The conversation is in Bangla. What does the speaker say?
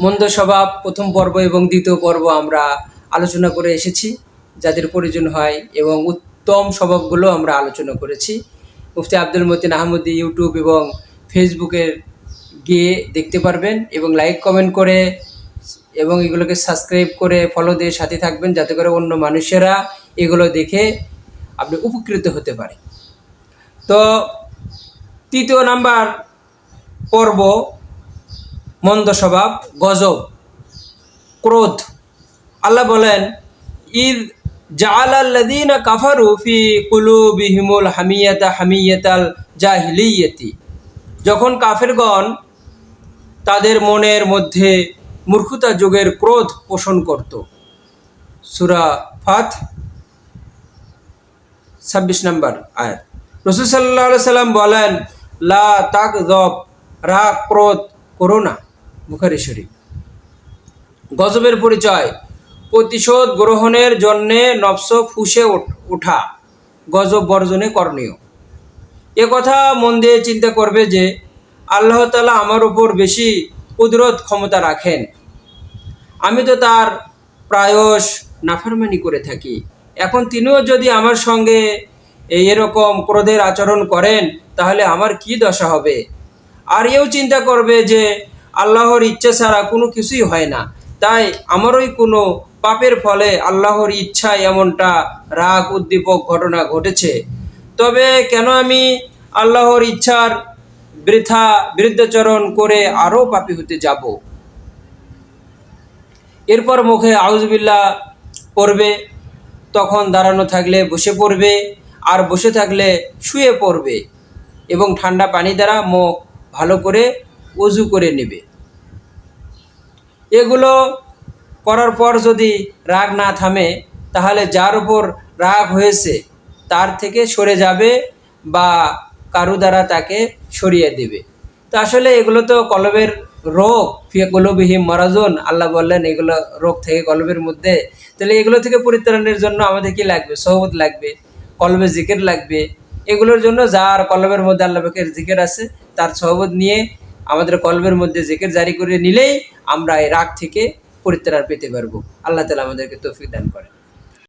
মন্দ স্বভাব, প্রথম পর্ব এবং দ্বিতীয় পর্ব আমরা আলোচনা করে এসেছি, যাদের প্রয়োজন হয় এবং উত্তম স্বভাবগুলো আমরা আলোচনা করেছি। মুফতি আব্দুল মতিন আহমদি ইউটিউব এবং ফেসবুকের গিয়ে দেখতে পারবেন এবং লাইক কমেন্ট করে এবং এগুলোকে সাবস্ক্রাইব করে ফলো দিয়ে সাথে থাকবেন, যাতে করে অন্য মানুষেরা এগুলো দেখে আপনি উপকৃত হতে পারে। তো, তৃতীয় নাম্বার পর্ব মন্দ স্বভাব, গজব, ক্রোধ। আল্লাহ বলেন ঈদ জাআলাল্লাযীনা কাফারু ফি কুলুবিহিমুল হামিয়াতা হামিয়াতাল জাহিলিয়াতি। যখন কাফেরগণ তাদের মনের মধ্যে মূর্খতা যুগের ক্রোধ পোষণ করত, সুরা ফাত, ছাব্বিশ নম্বর আয়াত। রসুল সাল্লাহ সাল্লাম বলেন, লা তাক দব রাগ, ক্রোধ করো না। বুখারি শরীফ গজবের পরিচয়, প্রতিশোধ গ্রহণের জন্যে নফস ফুসে ওঠা গজব বর্জনে করণীয়। এ কথা মন দিয়ে চিন্তা করবে যে, আল্লাহ তালা আমার উপর বেশি কুদরত ক্ষমতা রাখেন। আমি তো তার প্রায়শ নাফারমানি করে থাকি। এখন তিনিও যদি আমার সঙ্গে এরকম ক্রোধের আচরণ করেন, তাহলে আমার কি দশা হবে? আর এও চিন্তা করবে যে আল্লাহর ইচ্ছা ছাড়া কোনো কিছুই হয় না। তাই আমারই কোনো পাপের ফলে আল্লাহর ইচ্ছায় এমনটা রাগ উদ্দীপক ঘটনা ঘটেছে। তবে কেন আমি আল্লাহর ইচ্ছার বৃথা বিরুদ্ধাচরণ করে আরও পাপী হতে যাব? এরপর মুখে আউজবিল্লা পড়বে, তখন দাঁড়ানো থাকলে বসে পড়বে, আর বসে থাকলে শুয়ে পড়বে এবং ঠান্ডা পানি দ্বারা মুখ ভালো করে উজু করে নেবে। এগুলো করার পর যদি রাগ না থামে, তাহলে যার উপর রাগ হয়েছে, তার থেকে সরে যাবে বা কারু দ্বারা তাকে সরিয়ে দেবে। তো আসলে এগুলো তো কলবের রোগ ফিয়া কলবিহীন মারাজন, আল্লাহ বললেন এগুলো রোগ থেকে কলবের মধ্যে। তাহলে এগুলো থেকে পরিত্রাণের জন্য আমাদের কি লাগবে? সহবত লাগবে, কলবে জিকের লাগবে। এগুলোর জন্য যার কলবের মধ্যে আল্লাহ পাকের জিকের আছে, তার সহবত নিয়ে আমাদের কলমের মধ্যে জেকের জারি করে নিলেই আমরা এই রাগ থেকে পরিত্রাণ পেতে পারব। আল্লাহ তালা আমাদেরকে তৌফিক দান করেন।